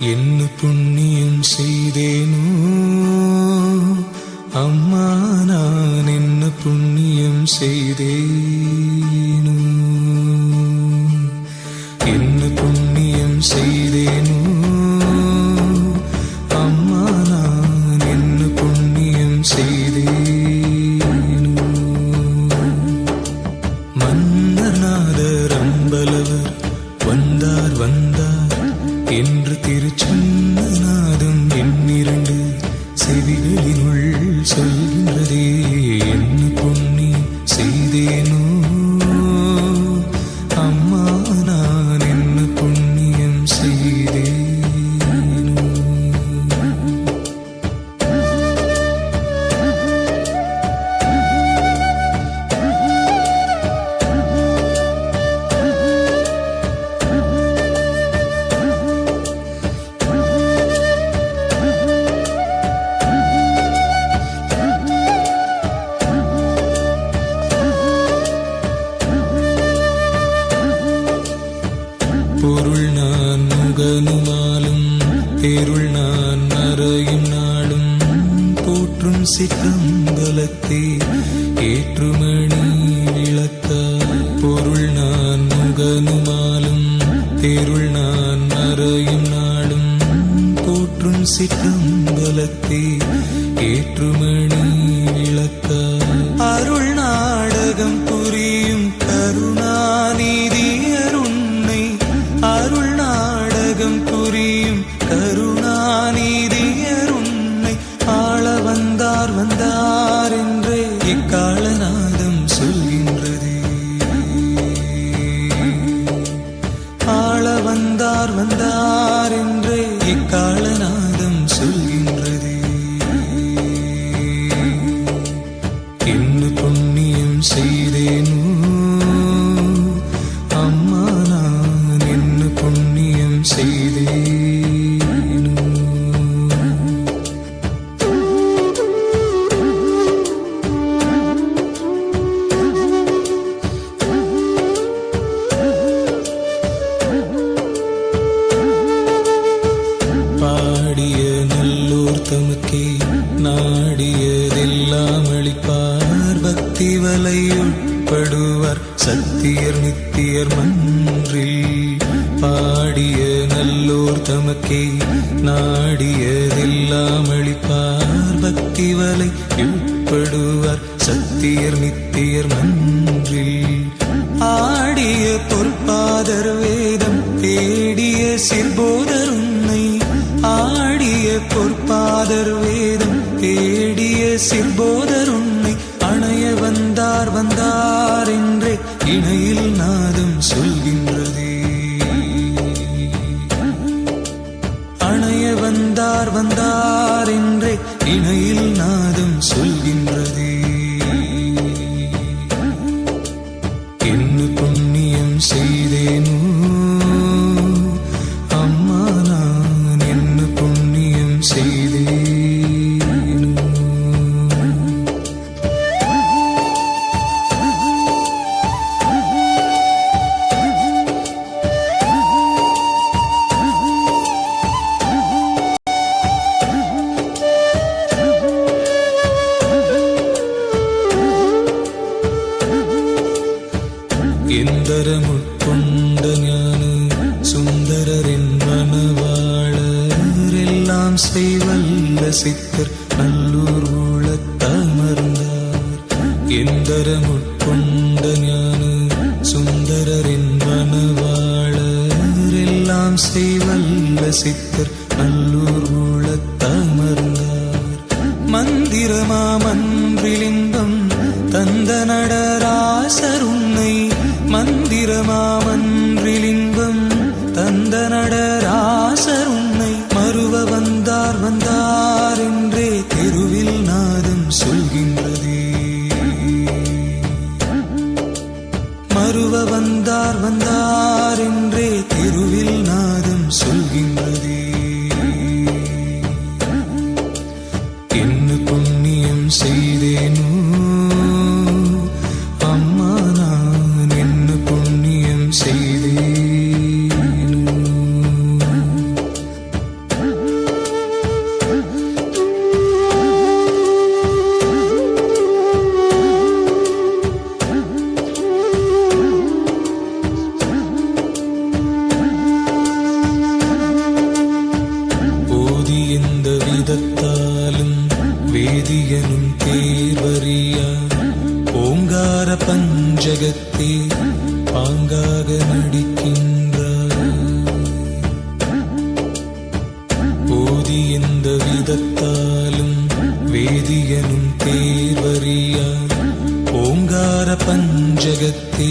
என்ன புண்ணியம் Baby நாளும் தேருள் நான் மறையும் நாளும் போற்றும் சிற்றம்பலத்தே ஏற்றுமணி விளக்க பொருள் நான் முகனுமாலும் தேருள் நான் மறையும் நாளும் போற்றும் சிற்றம்பலத்தே ஏற்றுமணி வந்தார் வந்தார் என்றே இக்காலநாதம் சொல்கின்றது. என்ன புண்ணியம் செய்தேனோ தமக்கே நாடியதெல்லாம் அளிப்பார் பக்தி வலையுட்படுவார் சத்தியர் நித்தியர் மன்றில் பாடிய நல்லோர் தமக்கே நாடியதெல்லாம் அளிப்பார் பக்தி வலை உட்படுவார் சத்தியர் நித்தியர் மன்றில் ஆடிய பொற்பாதர் வேதம் தேடிய சிற்போதரும் பொற்பாதர் வேதம் தேடிய சிற்போதர் உன்னை அணைய வந்தார் வந்தார் என்றே இணையில் நாதம் சொல்கின்றார். எந்தரமுட்கொண்ட ஞான சுந்தரரின் மனவாளர் செய்வல்ல சித்தர் நல்லூர் ஊழத்தமர்ந்தார். எந்தரமுட்கொண்ட ஞான சுந்தரரின் மனவாளர் செய்வல்ல சித்தர் நல்லூர் ஊழத்தமர்ந்தார். மந்திரமா மன்றிலின்பம் தந்த நடராசருன்னை உன்னை தந்த நடராசர் உன்னை மறுவ வந்தார் வந்தார் என்றே தெருவில் நாதம் சொல்கின்றதே. மறுவ வந்தார் வந்தார் வேதியனும் தேர்வறியா? ஓங்கார பஞ்சகத்தே பாங்காக நடிக்கின்றார் போதி எந்த விதத்தாலும் வேதியனும் தேர்வறியா? ஓங்கார பஞ்சகத்தே